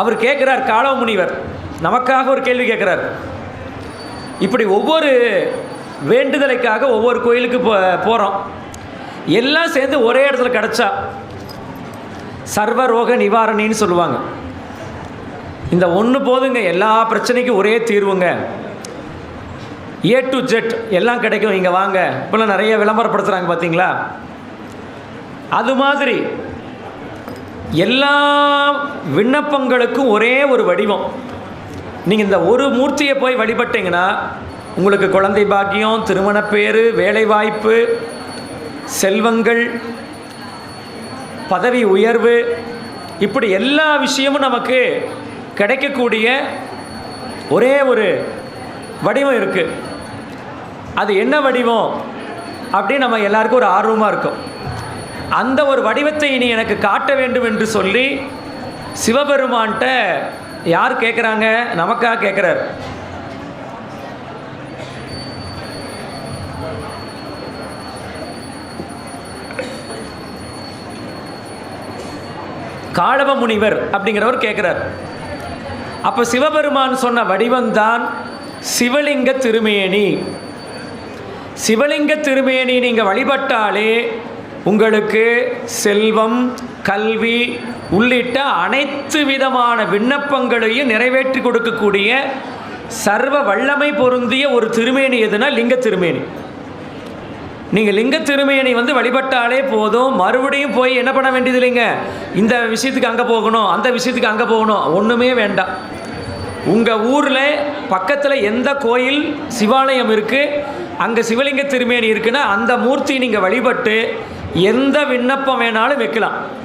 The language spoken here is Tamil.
அவர் கேட்குறார் காலவ முனிவர் நமக்காக ஒரு கேள்வி கேட்குறார். இப்படி ஒவ்வொரு வேண்டுதலைக்காக ஒவ்வொரு கோயிலுக்கு போ போகிறோம் எல்லாம் சேர்ந்து ஒரே இடத்துல கிடச்சா சர்வ ரோக நிவாரணின்னு சொல்லுவாங்க. இந்த ஒன்று போதுங்க எல்லா பிரச்சனைக்கும் ஒரே தீர்வுங்க. ஏ டு ஜெட் எல்லாம் கிடைக்கும் இங்கே வாங்க. இப்போல்லாம் நிறைய விளம்பரப்படுத்துகிறாங்க பார்த்தீங்களா அது மாதிரி எல்லா விண்ணப்பங்களுக்கும் ஒரே ஒரு வடிவம். நீங்கள் இந்த ஒரு மூர்த்தியை போய் வழிபட்டீங்கன்னா உங்களுக்கு குழந்தை பாக்கியம் திருமணப்பேறு வேலைவாய்ப்பு செல்வங்கள் பதவி உயர்வு இப்படி எல்லா விஷயமும் நமக்கு கிடைக்கக்கூடிய ஒரே ஒரு வடிவம் இருக்குது அது என்ன வடிவம்? அப்படின்னு நம்ம எல்லாருக்கும் ஒரு ஆர்வமாக இருக்கும். அந்த ஒரு வடிவத்தை நீ எனக்கு காட்ட வேண்டும் என்று சொல்லி சிவபெருமான்கிட்ட யார் கேட்குறாங்க நமக்காக கேட்குறார் காளவ முனிவர் அப்படிங்கிறவர் கேட்குறார் அப்போ சிவபெருமான் சொன்ன வடிவம்தான் சிவலிங்க திருமேனி. சிவலிங்க திருமேனி நீங்கள் வழிபட்டாலே உங்களுக்கு செல்வம் கல்வி உள்ளிட்ட அனைத்து விதமான விண்ணப்பங்களையும் நிறைவேற்றி கொடுக்கக்கூடிய சர்வ வல்லமை பொருந்திய ஒரு திருமேனி எதுனா லிங்க திருமேனி. நீங்கள் லிங்க திருமேனி வந்து வழிபட்டாலே போதும். மறுபடியும் போய் என்ன பண்ண வேண்டியது இல்லைங்க? இந்த விஷயத்துக்கு அங்கே போகணும் அந்த விஷயத்துக்கு அங்கே போகணும். ஒன்றுமே வேண்டாம். உங்கள் ஊரில் பக்கத்தில் எந்த கோயில் சிவாலயம் இருக்குது அங்கே சிவலிங்க திருமேனி இருக்குன்னா அந்த மூர்த்தி நீங்கள் வழிபட்டு எந்த விண்ணப்பம் வேணாலும் வைக்கலாம்.